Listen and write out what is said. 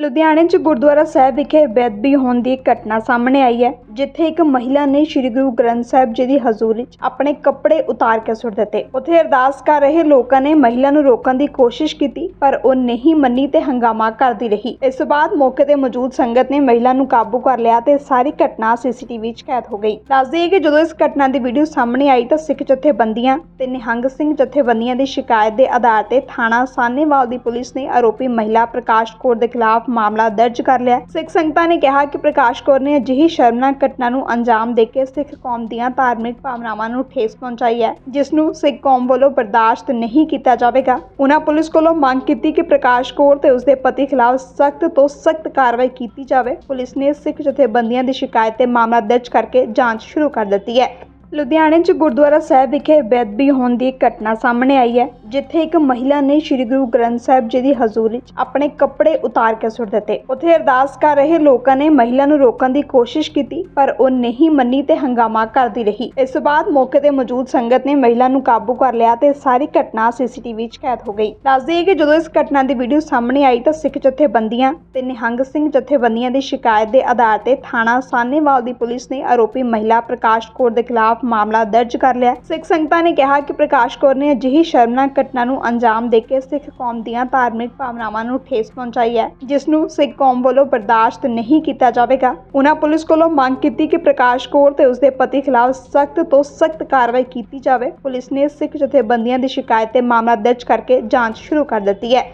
ਲੁਧਿਆਣੇ 'ਚ ਗੁਰਦੁਆਰਾ ਸਾਹਿਬ ਵਿਖੇ ਬੇਅਦਬੀ ਹੋਣ ਦੀ ਘਟਨਾ ਸਾਹਮਣੇ ਆਈ ਹੈ, ਜਿੱਥੇ ਇੱਕ ਮਹਿਲਾ ਨੇ ਸ੍ਰੀ ਗੁਰੂ ਗ੍ਰੰਥ ਸਾਹਿਬ ਜੀ ਦੀ ਹਜ਼ੂਰੀ 'ਚ ਆਪਣੇ ਕੱਪੜੇ ਉਤਾਰ ਕੇ ਸੁੱਟ ਦਿੱਤੇ। ਉੱਥੇ ਅਰਦਾਸ ਕਰ ਰਹੇ ਲੋਕਾਂ ਨੇ ਮਹਿਲਾ ਨੂੰ ਰੋਕਣ ਦੀ ਕੋਸ਼ਿਸ਼ ਕੀਤੀ, ਪਰ ਉਹ ਨਹੀਂ ਮੰਨੀ ਤੇ ਹੰਗਾਮਾ ਕਰਦੀ ਰਹੀ। ਇਸ ਤੋਂ ਬਾਅਦ ਮੌਕੇ ਤੇ ਮੌਜੂਦ ਸੰਗਤ ਨੇ ਮਹਿਲਾ ਨੂੰ ਕਾਬੂ ਕਰ ਲਿਆ ਤੇ ਸਾਰੀ ਘਟਨਾ ਸੀਸੀਟੀਵੀ 'ਚ ਕੈਦ ਹੋ ਗਈ। ਦੱਸ ਕਿ ਜਦੋਂ ਇਸ ਘਟਨਾ ਦੀ ਵੀਡੀਓ ਸਾਹਮਣੇ ਆਈ ਤਾਂ ਸਿੱਖ ਜਥੇਬੰਦੀਆਂ ਤੇ ਨਿਹੰਗ ਸਿੰਘ ਜਥੇਬੰਦੀਆਂ ਦੀ ਸ਼ਿਕਾਇਤ ਦੇ ਆਧਾਰ ਤੇ ਥਾਣਾ ਸਾਨੇਵਾਲ ਦੀ ਪੁਲਿਸ ਨੇ ਆਰੋਪੀ ਮਹਿਲਾ ਪ੍ਰਕਾਸ਼ ਕੌਰ ਦੇ ਖਿਲਾਫ ਮਾਮਲਾ ਦਰਜ ਕਰ ਲਿਆ ਸਿੱਖ ਸੰਗਤਾਂ ਨੇ ਕਿਹਾ ਕਿ ਪ੍ਰਕਾਸ਼ ਕੌਰ ਨੇ ਅਜਿਹੀ ਸ਼ਰਮਨਾਕ ਘਟਨਾ ਨੂੰ ਅੰਜਾਮ ਦੇ ਕੇ ਸਿੱਖ ਕੌਮ ਦੀਆਂ ਧਾਰਮਿਕ ਭਾਵਨਾਵਾਂ ਨੂੰ ਠੇਸ ਪਹੁੰਚਾਈ ਹੈ, ਜਿਸ ਨੂੰ ਸਿੱਖ ਕੌਮ ਵੱਲੋਂ ਬਰਦਾਸ਼ਤ ਨਹੀਂ ਕੀਤਾ ਜਾਵੇਗਾ। ਉਹਨਾਂ ਪੁਲਿਸ ਕੋਲੋਂ ਮੰਗ ਕੀਤੀ ਕਿ ਪ੍ਰਕਾਸ਼ ਕੌਰ ਤੇ ਉਸਦੇ ਪਤੀ ਖਿਲਾਫ ਸਖਤ ਤੋਂ ਸਖਤ ਕਾਰਵਾਈ ਕੀਤੀ ਜਾਵੇ। ਪੁਲਿਸ ਨੇ ਸਿੱਖ ਜਥੇਬੰਦੀਆਂ ਦੀ ਸ਼ਿਕਾਇਤ ਤੇ ਮਾਮਲਾ ਦਰਜ ਕਰਕੇ ਜਾਂਚ ਸ਼ੁਰੂ ਕਰ ਦਿੱਤੀ ਹੈ। ਲੁਧਿਆਣੇ 'ਚ ਗੁਰਦੁਆਰਾ ਸਾਹਿਬ ਵਿਖੇ ਬੇਅਦਬੀ ਹੋਣ ਦੀ ਇੱਕ ਘਟਨਾ ਸਾਹਮਣੇ ਆਈ ਹੈ, ਜਿੱਥੇ ਇੱਕ ਮਹਿਲਾ ਨੇ ਸ੍ਰੀ ਗੁਰੂ ਗ੍ਰੰਥ ਸਾਹਿਬ ਜੀ ਦੀ ਹਜ਼ੂਰੀ 'ਚ ਆਪਣੇ ਕੱਪੜੇ ਉਤਾਰ ਕੇ ਸੁੱਟ ਦਿੱਤੇ। ਉੱਥੇ ਅਰਦਾਸ ਕਰ ਰਹੇ ਲੋਕਾਂ ਨੇ ਮਹਿਲਾ ਨੂੰ ਰੋਕਣ ਦੀ ਕੋਸ਼ਿਸ਼ ਕੀਤੀ, ਪਰ ਉਹ ਨਹੀਂ ਮੰਨੀ ਤੇ ਹੰਗਾਮਾ ਕਰਦੀ ਰਹੀ। ਇਸ ਤੋਂ ਬਾਅਦ ਮੌਕੇ ਤੇ ਮੌਜੂਦ ਸੰਗਤ ਨੇ ਮਹਿਲਾ ਨੂੰ ਕਾਬੂ ਕਰ ਲਿਆ ਤੇ ਸਾਰੀ ਘਟਨਾ ਸੀਸੀਟੀਵੀ 'ਚ ਕੈਦ ਹੋ ਗਈ। ਦੱਸ ਦਈਏ ਕਿ ਜਦੋਂ ਇਸ ਘਟਨਾ ਦੀ ਵੀਡੀਓ ਸਾਹਮਣੇ ਆਈ ਤਾਂ ਸਿੱਖ ਜਥੇਬੰਦੀਆਂ ਤੇ ਨਿਹੰਗ ਸਿੰਘ ਜਥੇਬੰਦੀਆਂ ਦੀ ਸ਼ਿਕਾਇਤ ਦੇ ਆਧਾਰ ਤੇ ਥਾਣਾ ਸਾਨੇਵਾਲ ਦੀ ਪੁਲਿਸ ਨੇ ਆਰੋਪੀ ਮਹਿਲਾ ਪ੍ਰਕਾਸ਼ ਕੌਰ ਦੇ ਖਿਲਾਫ ਮਾਮਲਾ ਦਰਜ ਕਰ ਲਿਆ। ਸਿੱਖ ਸੰਗਤਾਂ ਨੇ ਕਿਹਾ ਕਿ ਪ੍ਰਕਾਸ਼ ਕੌਰ ਨੇ ਅਜਿਹੀ ਸ਼ਰਮਨਾਕ ਘਟਨਾ ਨੂੰ ਅੰਜਾਮ ਦੇ ਕੇ ਸਿੱਖ ਕੌਮ ਦੀਆਂ ਧਾਰਮਿਕ ਭਾਵਨਾਵਾਂ ਨੂੰ ਠੇਸ ਪਹੁੰਚਾਈ ਹੈ, ਜਿਸ ਨੂੰ ਸਿੱਖ ਕੌਮ ਵੱਲੋਂ ਬਰਦਾਸ਼ਤ ਨਹੀਂ ਕੀਤਾ ਜਾਵੇਗਾ। ਉਹਨਾਂ ਪੁਲਿਸ ਕੋਲੋਂ ਮੰਗ ਕੀਤੀ ਕਿ ਪ੍ਰਕਾਸ਼ ਕੌਰ ਤੇ ਉਸਦੇ ਪਤੀ ਖਿਲਾਫ ਸਖਤ ਤੋਂ ਸਖਤ ਕਾਰਵਾਈ ਕੀਤੀ ਜਾਵੇ। ਪੁਲਿਸ ਨੇ ਸਿੱਖ ਜਥੇਬੰਦੀਆਂ ਦੀ ਸ਼ਿਕਾਇਤ ਤੇ ਮਾਮਲਾ ਦਰਜ ਕਰਕੇ ਜਾਂਚ ਸ਼ੁਰੂ ਕਰ ਦਿੱਤੀ ਹੈ।